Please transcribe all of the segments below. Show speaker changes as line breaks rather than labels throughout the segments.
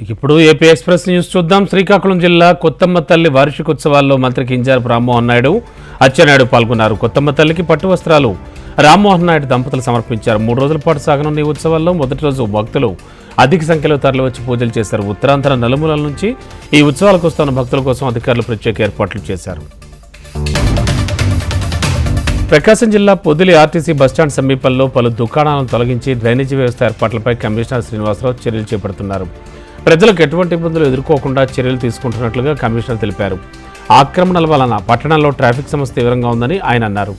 ఇప్పుడు AP express news చూద్దాం. శ్రీకాకుళం జిల్లా కొత్తమ్మ తల్లి వార్షికోత్సవాల్లో మంత్రి కింజారపు రామ్మోహన్ నాయుడు అచ్చెన్నాయుడు పాల్గొన్నారు. కొత్తమ్మ తల్లికి పట్టు వస్త్రాలు. రామ్మోహన్ నాయుడు దంపతులు సమర్పించారు. మూడు రోజుల పాటు సాగనున్న ఈ ఉత్సవాల్లో మొదటి రోజు భక్తులు అధిక సంఖ్యలో తరలివచ్చి పూజలు చేశారు. ఉత్తరాంధ్ర నలుమూలల నుంచి ఈ ఉత్సవాలకు వస్తున్న భక్తుల కోసం అధికారులు ప్రత్యేక ఏర్పాట్లు చేశారు. ప్రకాశం జిల్లా పొదిలి ఆర్టీసీ బస్టాండ్ సమీపంలో పలు దుకాణాలను తొలగించి డ్రైనేజీ వ్యవస్థ ఏర్పాట్లపై కమిషనర్ శ్రీనివాసరావు చర్యలు చేపడుతున్నారు. ప్రజలకు ఎటువంటి ఇబ్బందులు ఎదుర్కోకుండా చర్యలు తీసుకుంటున్నట్లుగా కమిషనర్ తెలిపారు. ఆక్రమణల వలన పట్టణంలో ట్రాఫిక్ సమస్య తీవ్రంగా ఉందని ఆయన అన్నారు.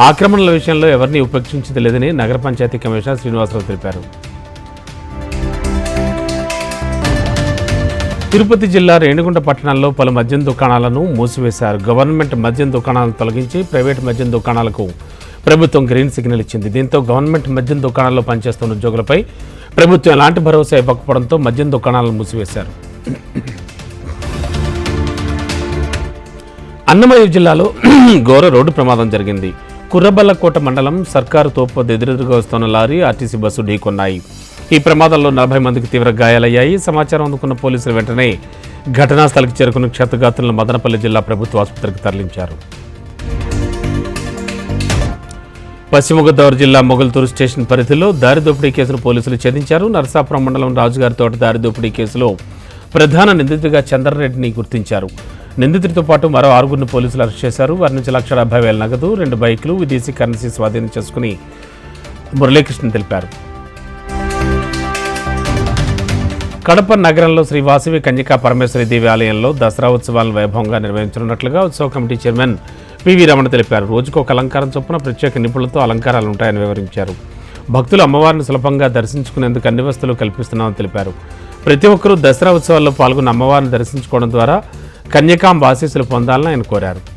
ఆక్రమణల విషయంలో ఎవరిని ఉపేక్షించింది లేదని నగర పంచాయతీ కమిషనర్ శ్రీనివాసరావు తెలిపారు. తిరుపతి జిల్లా రేణిగుంట పట్టణంలో పలు మద్యం దుకాణాలను మూసివేశారు. గవర్నమెంట్ మద్యం దుకాణాలను తొలగించి ప్రైవేట్ మద్యం దుకాణాలకు ప్రభుత్వం గ్రీన్ సిగ్నల్ ఇచ్చింది. దీంతో గవర్నమెంట్ మద్యం దుకాణాల్లో పనిచేస్తున్న ఉద్యోగులపై ప్రభుత్వం ఎలాంటి భరోసా ఇవ్వకపోవడంతో మద్యం దుకాణాలను మూసివేశారు. అన్నమయ్య జిల్లాలో ఘోర రోడ్డు ప్రమాదం జరిగింది. కుర్రబల్లకోట మండలం సర్కారు తోపు ఎదురెదురుగా వస్తున్న లారీ ఆర్టీసీ బస్సు ఢీకొన్నాయి. ఈ ప్రమాదంలో నలభై మందికి తీవ్ర గాయాలయ్యాయి. సమాచారం అందుకున్న పోలీసులు వెంటనే ఘటనా స్థలికి చేరుకున్న క్షతగాతులను మదనపల్లి జిల్లా ప్రభుత్వ ఆసుపత్రికి తరలించారు. పశ్చిమ గోదావరి జిల్లా మొగల్తూరు స్టేషన్ పరిధిలో దారిదోపిడీ కేసును పోలీసులు ఛేదించారు. నరసాపురం మండలం రాజుగారి తోట దారిదోపిడీ కేసులో ప్రధాన నిందితుడిగా చంద్రరెడ్డిని గుర్తించారు. నిందితుడితో పాటు మరో ఆరుగురిని పోలీసులు అరెస్ట్ చేశారు. వారి నుంచి లక్ష డెబ్బై వేల నగదు రెండు బైకులు విదేశీ కరెన్సీ స్వాధీనం చేసుకుని మురళీకృష్ణ తెలిపారు. కడప నగరంలో శ్రీ వాసవి కన్యకా పరమేశ్వరి దేవి ఆలయంలో దసరా ఉత్సవాలను వైభవంగా నిర్వహించనున్నట్లుగా ఉత్సవ కమిటీ చైర్మన్ పివి రమణ తెలిపారు. రోజుకు ఒక అలంకారం చొప్పున ప్రత్యేక నిపుణులతో అలంకారాలు ఉంటాయని వివరించారు. భక్తులు అమ్మవారిని సులభంగా దర్శించుకునేందుకు అన్ని వస్తువులు కల్పిస్తున్నామని తెలిపారు. ప్రతి ఒక్కరూ దసరా ఉత్సవాల్లో పాల్గొన్న అమ్మవారిని దర్శించుకోవడం ద్వారా కన్యకాంబ ఆశీస్సులు పొందాలని ఆయన కోరారు.